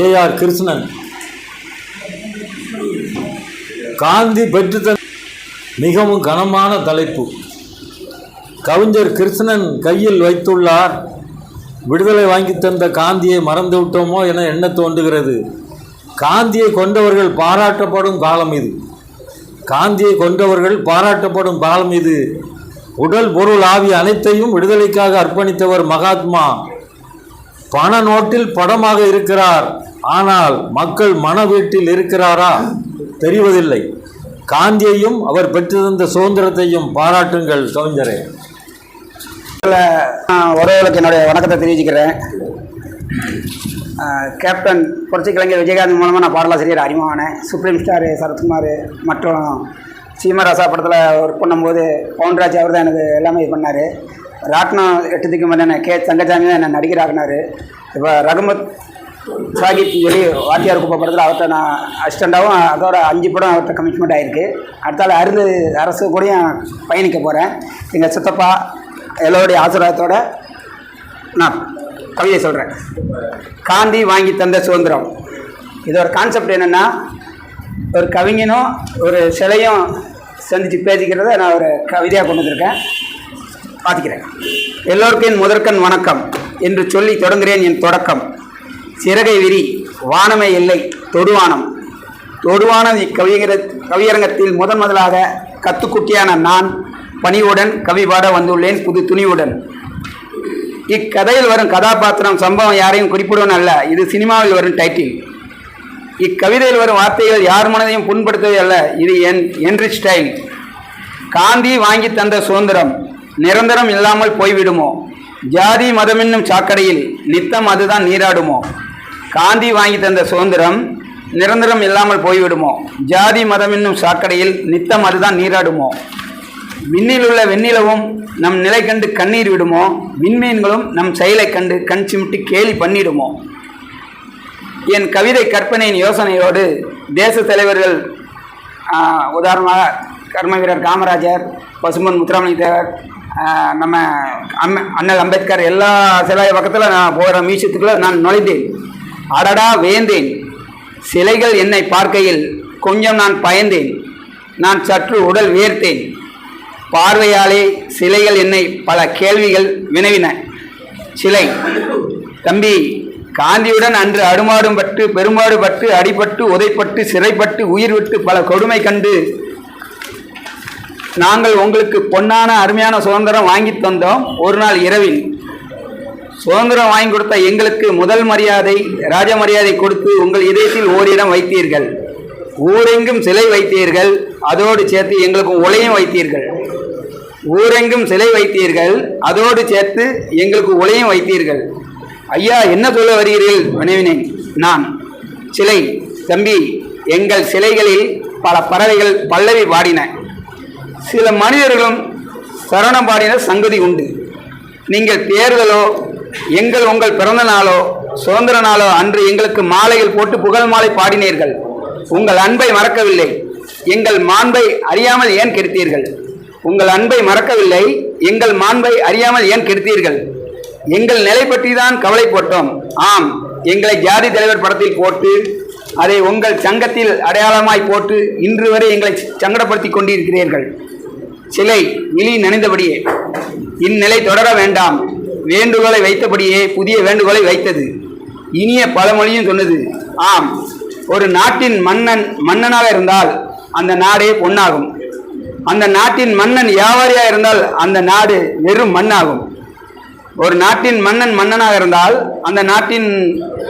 AR Krishnan. Gandhi பெற்றுத்தந்த மிகவும் கனமான தலைப்பு. கவிஞர் கிருஷ்ணன் கையில் வைத்துள்ளார் விடுதலை வாங்கி தந்த காந்தியை மறந்து விட்டோமோ என எண்ண தோன்றுகிறது. காந்தியை கொண்டவர்கள் பாராட்டப்படும் காலம் இது. காந்தியை கொண்டவர்கள் பாராட்டப்படும் காலம் இது. உடல் பொருள் ஆவி அனைத்தையும் விடுதலைக்காக அர்ப்பணித்தவர் மகாத்மா. பண நோட்டில் படமாக இருக்கிறார். ஆனால் மக்கள் மன வீட்டில் இருக்கிறாரா? தெரிவதில்லை. காந்தியையும் அவர் பெற்றிருந்த சுதந்திரத்தையும் பாராட்டுங்கள் கவிஞரே நான் உறவுகளுக்கு என்னுடைய வணக்கத்தை தெரிவிச்சுக்கிறேன். கேப்டன் புரட்சி கலைஞர் விஜயகாந்த் மூலமாக நான் பாடலாசிரியர் அறிமுகமானேன் சுப்ரீம் ஸ்டார் சரத்குமார் மற்றும் சீமராசா படத்தில் ஒர்க் பண்ணும்போது பவுன்ராஜ் அவர் தான் எனக்கு எல்லாமே இது பண்ணார். ராட்னம் எட்டுத்துக்கு மேலே கே தங்கச்சாமி தான் என்னை நடிகராகினார் இப்போ ரகுமத் சாகிப் சொல்லி வாத்தியார் குப்பை படத்தில் அவர்கிட்ட நான் அசிஸ்டண்ட்டாகவும் அதோட அஞ்சு படம் அவர்கிட்ட கமிட்மெண்ட் ஆகிருக்கு அடுத்தால அருந்து அரசு கூடயும் பயணிக்க போகிறேன் எங்கள் சித்தப்பா எல்லோருடைய ஆசீர்வாதத்தோட நான் கவிதை சொல்கிறேன் காந்தி வாங்கி தந்த சுதந்திரம். இதோட கான்செப்ட் என்னென்னா ஒரு கவிஞனும் ஒரு சிலையும் சந்தித்து பேசிக்கிறத நான் ஒரு கவிதையாக கொண்டு வந்திருக்கேன். பார்த்துக்கிறேன் எல்லோருக்கும் என் முதற்கண் வணக்கம். என்று சொல்லி தொடங்குகிறேன் என் தொடக்கம். சிறகை விரி வானமே இல்லை தொடுவானம். தொடுவானம் இக்கவியர கவியரங்கத்தில் முதன் முதலாக கத்துக்குட்டியான நான் பணிவுடன் கவி பாட வந்துள்ளேன் புது துணிவுடன். இக்கதையில் வரும் கதாபாத்திரம் சம்பவம் யாரையும் குறிப்பிடுவன் அல்ல இது சினிமாவில் வரும் டைட்டில் இக்கவிதையில் வரும் வார்த்தைகள் யார் மனதையும் புண்படுத்துவது அல்ல இது என் என்றி ஸ்டைல் காந்தி வாங்கி தந்த சுதந்திரம். நிரந்தரம் இல்லாமல் போய்விடுமோ? ஜாதி மதம் என்னும் சாக்கடையில் நித்தம் அதுதான் நீராடுமோ? காந்தி வாங்கி தந்த சுதந்திரம் நிரந்தரம் இல்லாமல் போய்விடுமோ? ஜாதி மதம் என்னும் சாக்கடையில் நித்தம் அதுதான் நீராடுமோ? விண்ணிலுள்ள வெண்ணிலவும் நம் நிலை கண்டு கண்ணீர் விடுமோ? விண்மீன்களும் நம் செயலை கண்டு கண் சிமிட்டு கேலி பண்ணிடுமோ? என் கவிதை கற்பனையின் யோசனையோடு தேச தலைவர்கள் உதாரணமாக கர்ம வீரர் காமராஜர் பசும்பன் முத்துராமலிங்க தேவர் நம்ம அம் அண்ணல் அம்பேத்கர் எல்லா சிலை பக்கத்தில் நான் போகிற மியூசியத்துக்குள்ள நான் நுழைந்தேன். அடடா வேந்தேன். சிலைகள் என்னை பார்க்கையில் கொஞ்சம் நான் பயந்தேன். நான் சற்று உடல் வியர்த்தேன் பார்வையாலே சிலைகள் என்னை பல கேள்விகள் வினவின. சிலை. தம்பி காந்தியுடன் அன்று அடுமாடும் பட்டு பெரும்பாடு பட்டு அடிபட்டு உதைப்பட்டு சிறைப்பட்டு உயிர் விட்டு பல கொடுமை கண்டு நாங்கள் உங்களுக்கு பொன்னான அருமையான சுதந்திரம் வாங்கி தந்தோம் ஒரு நாள் இரவில். சுதந்திரம் வாங்கி கொடுத்த எங்களுக்கு முதல் மரியாதை ராஜ மரியாதை கொடுத்து உங்கள் இதயத்தில் ஓரிடம் வைத்தீர்கள். ஊரெங்கும் சிலை வைத்தீர்கள் அதோடு சேர்த்து எங்களுக்கு உலையும் வைத்தீர்கள். ஊரெங்கும் சிலை வைத்தீர்கள் அதோடு சேர்த்து எங்களுக்கு உலையும் வைத்தீர்கள். ஐயா என்ன சொல்ல வருகிறீர்கள்? வினவினேன் நான் சிலை தம்பி எங்கள் சிலைகளில் பல பறவைகள் பல்லவி பாடின சில மனிதர்களும் சரணம் பாடின சங்கதி உண்டு. நீங்கள் தேர்தலோ எங்கள் உங்கள் பிறந்த நாளோ சுதந்திர நாளோ அன்று எங்களுக்கு மாலையில் போட்டு புகழ் மாலை பாடினீர்கள். உங்கள் அன்பை மறக்கவில்லை. எங்கள் மாண்பை அறியாமல் ஏன் கெடுத்தீர்கள்? உங்கள் அன்பை மறக்கவில்லை. எங்கள் மாண்பை அறியாமல் ஏன் கெடுத்தீர்கள்? எங்கள் நிலை பற்றி தான் கவலை போட்டோம் ஆம் எங்களை ஜாதி தலைவர் படத்தில் போட்டு அதை உங்கள் சங்கத்தில் அடையாளமாய் போட்டு இன்று வரை எங்களை சங்கடப்படுத்தி கொண்டிருக்கிறீர்கள். சிலை விழி நனைந்தபடியே. இந்நிலை தொடர வேண்டாம். வேண்டுகோளை வைத்தபடியே புதிய வேண்டுகோளை வைத்தது. இனிய பழமொழியும் சொன்னது. ஆம் ஒரு நாட்டின் மன்னன் மன்னனாக இருந்தால் அந்த நாடே பொன்னாகும். அந்த நாட்டின் மன்னன் வியாபாரியாக இருந்தால் அந்த நாடு வெறும் மண்ணாகும். ஒரு நாட்டின் மன்னன் மன்னனாக இருந்தால் அந்த நாட்டின்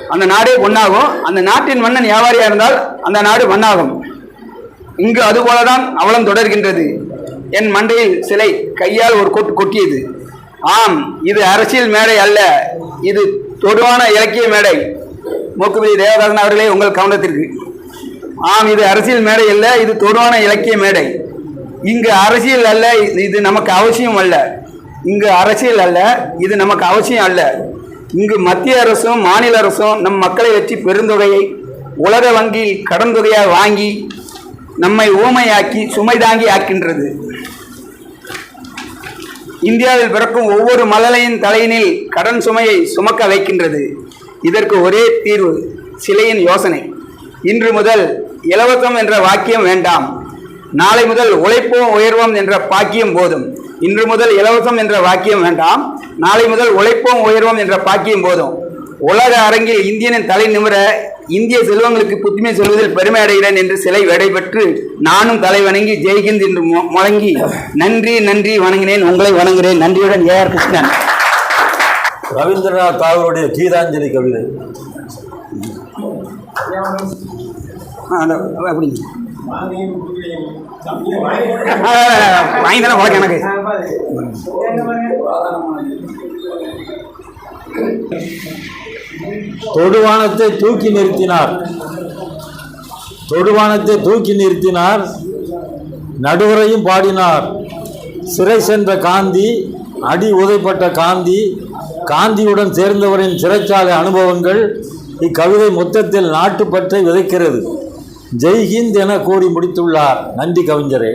அந்த நாடே பொன்னாகும். அந்த நாட்டின் மன்னன் வியாபாரியாக இருந்தால் அந்த நாடு மண்ணாகும். இங்கு அதுபோலதான் அவலம் தொடர்கின்றது. என் மண்டையில் சிலை கையால் ஒரு கொட்டு கொட்டியது. ஆம் இது அரசியல் மேடை அல்ல. இது தொடுவான இலக்கிய மேடை. மோக்குபதி தேவதாசன் அவர்களே உங்கள் கவனத்திற்கு. ஆம் இது அரசியல் மேடை அல்ல இது தொடுவான இலக்கிய மேடை. இங்கு அரசியல் அல்ல இது நமக்கு அவசியம் அல்ல. இங்கு அரசியல் அல்ல இது நமக்கு அவசியம் அல்ல. இங்கு மத்திய அரசும் மாநில அரசும் நம் மக்களை வச்சு பெருந்தொகையை உலக வங்கியில் கடன் தொகையாக வாங்கி நம்மை ஊமையாக்கி சுமை தாங்கி ஆக்கின்றது. இந்தியாவில் பிறக்கும் ஒவ்வொரு மழலையின் தலையினில் கடன் சுமையை சுமக்க வைக்கின்றது. இதற்கு ஒரே தீர்வு சிலையின் யோசனை. இன்று முதல் இலவசம் என்ற வாக்கியம் வேண்டாம். நாளை முதல் உழைப்போம் உயர்வோம் என்ற பாக்கியம் போதும். இன்று முதல் இலவசம் என்ற வாக்கியம் வேண்டாம். நாளை முதல் உழைப்போம் உயர்வோம் என்ற பாக்கியம் போதும். உலக அரங்கில் இந்தியனின் தலை நிமிர இந்திய செல்வங்களுக்கு புத்துமை சொல்வதில் பெருமை அடைகிறேன் என்று சிலை விடைபெற்று நானும் தலை வணங்கி ஜெய்ஹிந்த் என்று மு- முழங்கி நன்றி நன்றி வணங்கினேன் உங்களை வணங்குகிறேன். நன்றியுடன் ஏ. ஆர். கிருஷ்ணன். ரவீந்திரநாத் தாகூருடைய கீதாஞ்சலி கவிதை. அப்படிங்க வாங்கி தானே போக எனக்கு. தொடுவானத்தை தூக்கி நிறுத்தினார். தொடுவானத்தை தூக்கி நிறுத்தினார். நடுவரையும் பாடினார். சிறை சென்ற காந்தி அடி உதைப்பட்ட காந்தி காந்தியுடன் சேர்ந்தவரின் சிறைச்சாலை அனுபவங்கள் இக்கவிதை மொத்தத்தில் நாட்டுப்பற்றை விதைக்கிறது. ஜெய்ஹிந்த் என கூறி முடித்துள்ளார். நன்றி கவிஞரே.